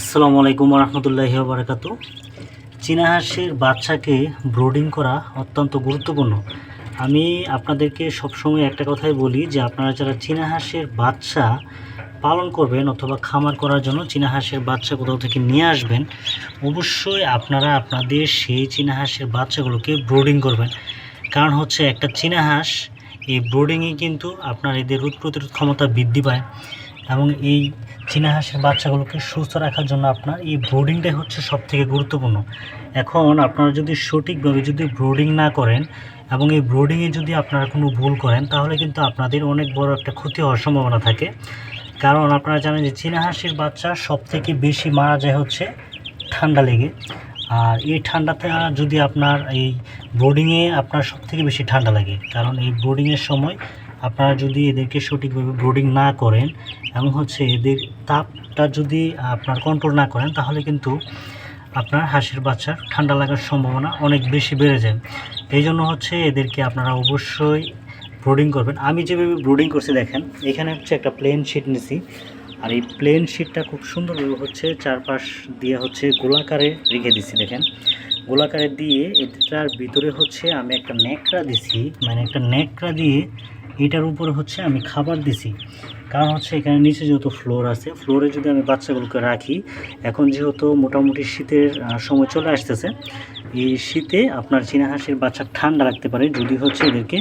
আসসালামু আলাইকুম রহমতুল্লাহি বারাকাত চীনা হাঁসের বাচ্চাকে ব্রোডিং করা অত্যন্ত গুরুত্বপূর্ণ। আমি আপনাদেরকে সবসময় একটা কথাই বলি যে আপনারা যারা চীনা হাঁসের বাচ্চা পালন করবেন অথবা খামার করার জন্য চীনা হাঁসের বাচ্চা কোথাও থেকে নিয়ে আসবেন, অবশ্যই আপনারা আপনাদের সেই চীনা হাঁসের বাচ্চাগুলোকে ব্রোডিং করবেন। কারণ হচ্ছে একটা চীনা হাঁস, এই ব্রোডিংয়ে কিন্তু আপনার এদের রোগ প্রতিরোধ ক্ষমতা বৃদ্ধি পায়। এবং এই চীনা হাঁসের বাচ্চাগুলোকে সুস্থ রাখার জন্য আপনার এই ব্রোডিংটাই হচ্ছে সব থেকে গুরুত্বপূর্ণ। এখন আপনারা যদি সঠিকভাবে যদি ব্রোডিং না করেন এবং এই ব্রোডিংয়ে যদি আপনারা কোনো ভুল করেন, তাহলে কিন্তু আপনাদের অনেক বড় একটা ক্ষতি হওয়ার সম্ভাবনা থাকে। কারণ আপনারা জানেন যে চীনা হাঁসের বাচ্চা সব থেকে বেশি মারা যায় হচ্ছে ঠান্ডা লেগে। আর এই ঠান্ডাতে যদি আপনার এই ব্রোডিংয়ে আপনার সব থেকে বেশি ঠান্ডা লাগে, কারণ এই ব্রোডিংয়ের সময় আপনারা যদি এদেরকে সঠিকভাবে ব্রোডিং না করেন এবং হচ্ছে এদের তাপটা যদি আপনার কন্ট্রোল না করেন, তাহলে কিন্তু আপনার হাঁসের বাচ্চার ঠান্ডা লাগার সম্ভাবনা অনেক বেশি বেড়ে যায়। এই জন্য হচ্ছে এদেরকে আপনারা অবশ্যই ব্রোডিং করবেন। আমি যেভাবে ব্রোডিং করছি, দেখেন, এখানে হচ্ছে একটা প্লেন শিট নিছি। আর এই প্লেন শিটটা খুব সুন্দরভাবে হচ্ছে চারপাশ দিয়ে হচ্ছে গোলাকারে রেখে দিছি, দেখেন। গোলাকারে দিয়ে এটার ভিতরে হচ্ছে আমি একটা নেকড়া দিছি। মানে একটা ন্যাকড়া দিয়ে এটার উপরে হচ্ছে আমি খাবার দিছি। কারণ হচ্ছে এখানে নিচে যেহেতু ফ্লোর আছে ফ্লোরে যদি আমি বাচ্চাগুলোকে রাখি, এখন যেহেতু মোটামুটি শীতের সময় চলে আসতেছে, এই শীতে আপনার চীনা হাঁসের বাচ্চা ঠান্ডা রাখতে পারে, যদি হচ্ছে এদেরকে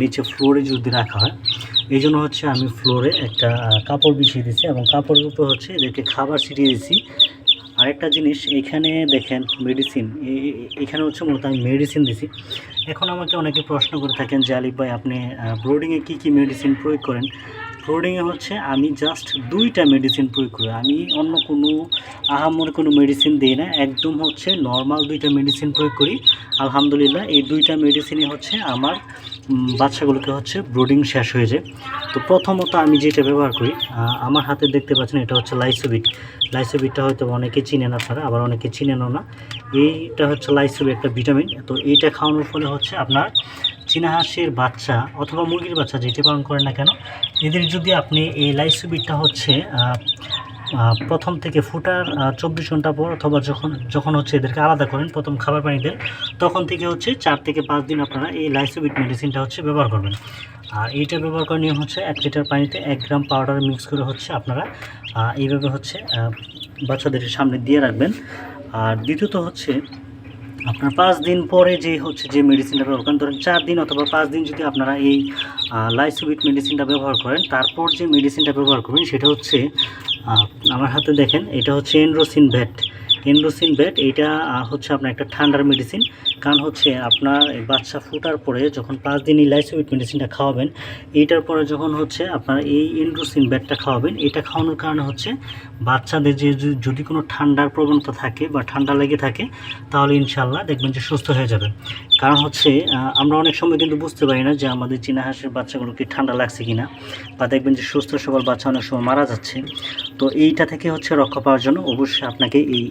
নিচে ফ্লোরে যদি রাখা হয়। এই জন্য হচ্ছে আমি ফ্লোরে একটা কাপড় বিছিয়ে দিয়েছি এবং কাপড়ের উপর হচ্ছে এদেরকে খাবার ছিটিয়ে দিয়েছি আরেকটা জিনিস, এখানে দেখেন মেডিসিন এখানে হচ্ছে মূলত আমি মেডিসিন দিছি। এখন আমাকে অনেকে প্রশ্ন করে থাকেন যে, আলিফ ভাই, আপনি ব্রোডিংয়ে কী কী মেডিসিন প্রয়োগ করেন? ব্রোডিংয়ে হচ্ছে আমি জাস্ট দুইটা মেডিসিন প্রয়োগ করি। আমি অন্য কোনো আহামর কোনো মেডিসিন দিই না, একদম হচ্ছে নর্মাল দুইটা মেডিসিন প্রয়োগ করি। আলহামদুলিল্লাহ, এই দুইটা মেডিসিনই হচ্ছে আমার বাচ্চাগুলোকে হচ্ছে ব্রোডিং শেষ হয়ে যায়। তো প্রথমত আমি যেটা ব্যবহার করি আমার হাতে দেখতে পাচ্ছেন এটা হচ্ছে লাইসোবিট লাইসোবিটটা হয়তো অনেকে চিনেন আপনারা, আবার অনেকে চিনেনও না। এইটা হচ্ছে লাইসোবিট একটা ভিটামিন তো এইটা খাওয়ানোর ফলে হচ্ছে আপনার চীনা হাঁসের বাচ্চা অথবা মুরগির বাচ্চা যেটি পালন করেন না কেন, এদের যদি আপনি এই লাইসোবিটটা হচ্ছে প্রথম থেকে ফুটার চব্বিশ ঘণ্টা পর অথবা যখন যখন হচ্ছে এদেরকে আলাদা করেন প্রথম খাবার পানি দেন, তখন থেকে হচ্ছে চার থেকে পাঁচ দিন আপনারা এই লাইসোবিট মেডিসিনটা হচ্ছে ব্যবহার করবেন। আর এইটা ব্যবহার করার নিয়ম হচ্ছে এক লিটার পানিতে এক গ্রাম পাউডার মিক্স করে হচ্ছে আপনারা এইভাবে হচ্ছে বাচ্চাদের সামনে দিয়ে রাখবেন। আর দ্বিতীয়ত হচ্ছে আপনার পাঁচ দিন পরে যে হচ্ছে যে মেডিসিনটা ব্যবহার করেন, ধরেন চার দিন অথবা পাঁচ দিন যদি আপনারা এই লাইসোবিট মেডিসিনটা ব্যবহার করেন, তারপর যে মেডিসিনটা ব্যবহার করবেন, সেটা হচ্ছে আমার হাতে দেখেন, এটা হচ্ছে এন্ড্রোসিন ভ্যাট এন্ড্রোসিন ভ্যাট এটা হচ্ছে আপনার একটা ঠান্ডার মেডিসিন কারণ হচ্ছে আপনার বাচ্চা ফুটার পরে যখন পাঁচ দিন এই লাইসোবিট মেডিসিনটা খাওয়াবেন, এইটার পরে যখন হচ্ছে আপনার এই এন্ড্রোসিন ব্যাটটা খাওয়াবেন, এটা খাওয়ানোর কারণে হচ্ছে বাচ্চাদের যে যদি কোনো ঠান্ডার প্রবণতা থাকে বা ঠান্ডা লেগে থাকে, তাহলে ইনশাল্লাহ দেখবেন যে সুস্থ হয়ে যাবে। কারণ হচ্ছে আমরা অনেক সময় কিন্তু বুঝতে পারি না যে আমাদের চীনা হাঁসের বাচ্চাগুলোকে ঠান্ডা লাগছে কিনা, বা দেখবেন যে সুস্থ সবল বাচ্চা অনেক সময় মারা যাচ্ছে। তো এইটা থেকে হচ্ছে রক্ষা পাওয়ার জন্য অবশ্যই আপনাকে এই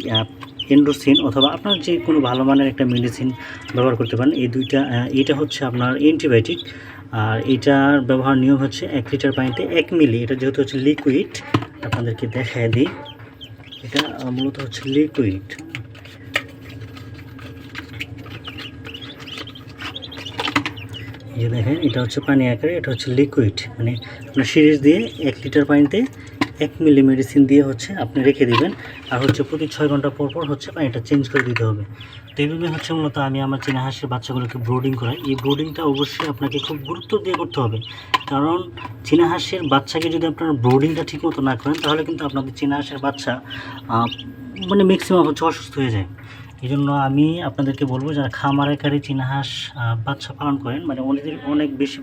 এন্ডোসিন অথবা আপনার যে কোনো ভালো মানের একটা মেডিসিন ব্যবহার করতে পারেন। এই দুইটা এইটা হচ্ছে আপনার অ্যান্টিবায়োটিক। আর এটার ব্যবহার নিয়ম হচ্ছে এক লিটার পানিতে এক মিলি। এটা যেহেতু হচ্ছে লিকুইড, আপনাদেরকে দেখায় দিই। এটা মূলত হচ্ছে লিকুইড। এই যে দেখেন, এটা হচ্ছে পানি আকারে, এটা হচ্ছে লিকুইড। মানে আপনার সিরিজ দিয়ে এক লিটার পানিতে এক মিলি মেডিসিন দিয়ে হচ্ছে আপনি রেখে দিবেন। আর হচ্ছে প্রতি ছয় ঘণ্টা পর পর হচ্ছে পানিটা চেঞ্জ করে দিতে হবে। তো এইভাবে হচ্ছে মূলত আমি আমার চীনা হাঁসের বাচ্চাগুলোকে ব্রোডিং করাই। এই ব্রোডিংটা অবশ্যই আপনাকে খুব গুরুত্ব দিয়ে করতে হবে। কারণ চীনা হাঁসের বাচ্চাকে যদি আপনার ব্রোডিংটা ঠিক মতো না করেন, তাহলে কিন্তু আপনাদের চীনা হাঁসের বাচ্চা মানে ম্যাক্সিমাম হচ্ছে অসুস্থ হয়ে যায়। এই জন্য আমি আপনাদেরকে বলব যারা খামার আকারে চিনহাস বাচ্চা পালন করেন মানে অনেকদিন অনেক বেশি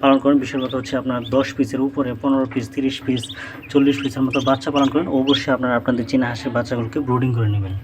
পালন করেন বিশেষ কথা হচ্ছে আপনার দশ পিসের উপরে, পনেরো পিস, তিরিশ পিস, চল্লিশ পিসের মতো বাচ্চা পালন করেন, অবশ্যই আপনারা আপনাদের চিনহাসের হাঁসের বাচ্চাগুলোকে ব্রুডিং করে নেবেন।